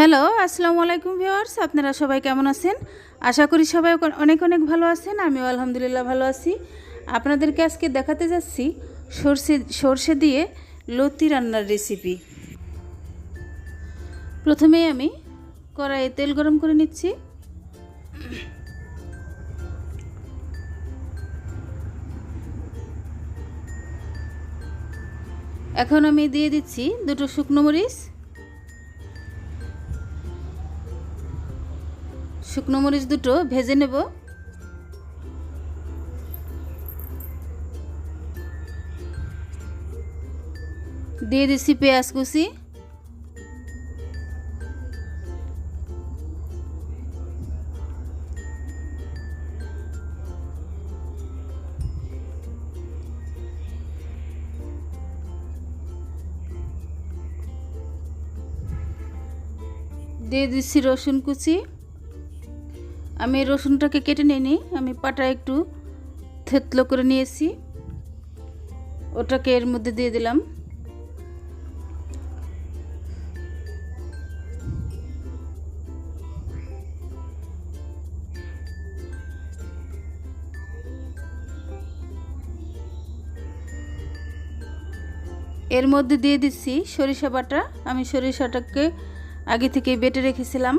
Hello, আসসালামু আলাইকুম viewers, আপনারা সবাই কেমন আছেন? আশা করি সবাই অনেক অনেক ভালো আছেন, আমিও আলহামদুলিল্লাহ ভালো আছি। আপনাদেরকে আজকে দেখাতে যাচ্ছি সর্ষে সর্ষে দিয়ে লতি রান্নার রেসিপি প্রথমেই আমি কড়াইয়ে তেল গরম করে নিচ্ছি। এখন আমি দিয়ে দিচ্ছি দুটো শুকনো মরিচ শুকনো মরিচ দুটো ভেজে নেব। দিয়ে দিচ্ছি পেঁয়াজ কুচি। দিয়ে দিচ্ছি রসুন কুচি। আমি রসুনটাকে কেটে নিইনি, আমি পাটা একটু থেতলো করে নিয়েছি। ওটাকে এর মধ্যে দিয়ে দিলাম। এর মধ্যে দিয়ে দিচ্ছি সরিষা বাটা। আমি সরিষাটাকে আগে থেকে বেটে রেখেছিলাম।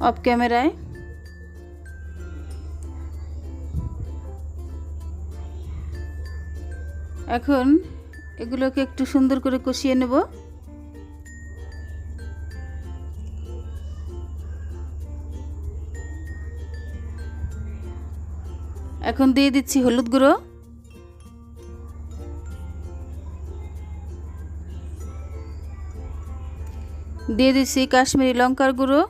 অফ ক্যামেরায় এখন এগুলোকে একটু সুন্দর করে কষিয়ে নেব। এখন দিয়ে দিচ্ছি হলুদ গুঁড়ো। দিয়ে দিচ্ছি কাশ্মীরি লঙ্কার গুঁড়ো।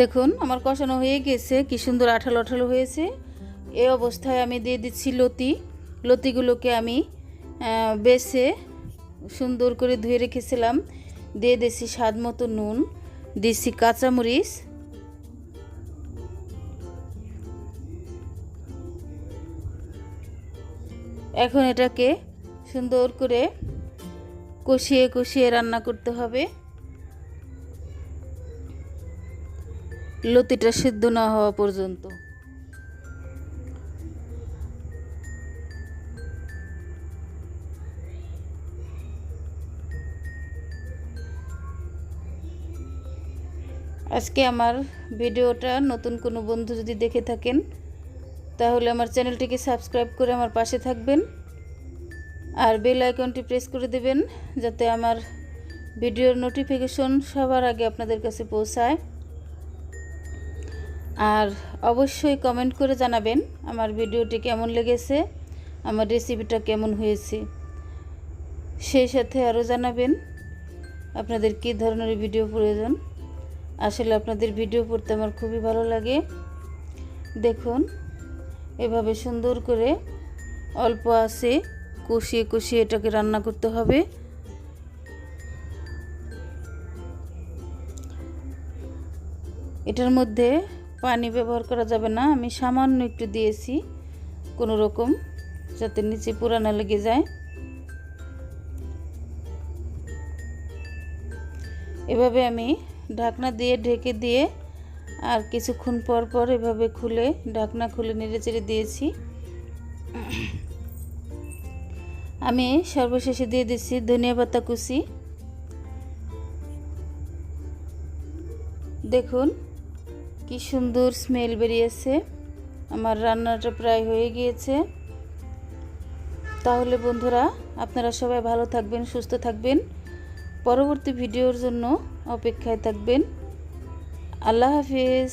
দেখুন, আমার কষানো হয়ে গেছে, কি সুন্দর আঠালো আঠালো হয়েছে। এই অবস্থায় আমি দিয়ে দিচ্ছি লতি। লতিগুলোকে আমি বেছে সুন্দর করে ধুয়ে রেখেছিলাম। দিয়ে দিচ্ছি স্বাদ মতো নুন, দিচ্ছি কাঁচামরিচ। এখন এটাকে সুন্দর করে কষিয়ে কষিয়ে রান্না করতে হবে। লতিটা সিদ্ধ না হওয়া পর্যন্ত। আজকে আমার ভিডিওটা নতুন কোনো বন্ধু যদি দেখে থাকেন, তাহলে আমার চ্যানেলটিকে সাবস্ক্রাইব করে আমার পাশে থাকবেন। আর বেল আইকনটি প্রেস করে দেবেন, যাতে আমার ভিডিওর নোটিফিকেশন সবার আগে আপনাদের কাছে পৌঁছায়। আর অবশ্যই কমেন্ট করে জানাবেন আমার ভিডিওটি কেমন লেগেছে, আমার রেসিপিটা কেমন হয়েছে। সেই সাথে আরও জানাবেন আপনাদের কী ধরনের ভিডিও প্রয়োজন। আসলে আপনাদের ভিডিও পড়তে আমার খুবই ভালো লাগে। দেখুন, এভাবে সুন্দর করে অল্প আসে কষিয়ে কষিয়ে এটাকে রান্না করতে হবে। এটার মধ্যে পানি ব্যবহার করা যাবে না। আমি সামান্য একটু দিয়েছি কোনো রকম যাতে নিচে পুরানো লেগে যায়। এভাবে আমি ঢাকনা দিয়ে ঢেকে দিয়ে আর কিছুক্ষণ পর পর এভাবে খুলে, ঢাকনা খুলে নেড়ে চেড়ে দিয়েছি। আমি সর্বশেষে দিয়ে দিচ্ছি ধনিয়া পাতা কুচি। দেখুন কি সুন্দর স্মেল বেরিয়েছে। আমার রান্নাটা প্রায় হয়ে গিয়েছে। তাহলে বন্ধুরা, আপনারা সবাই ভালো থাকবেন, সুস্থ থাকবেন। পরবর্তী ভিডিওর জন্য অপেক্ষায় থাকবেন। আল্লাহ হাফিজ।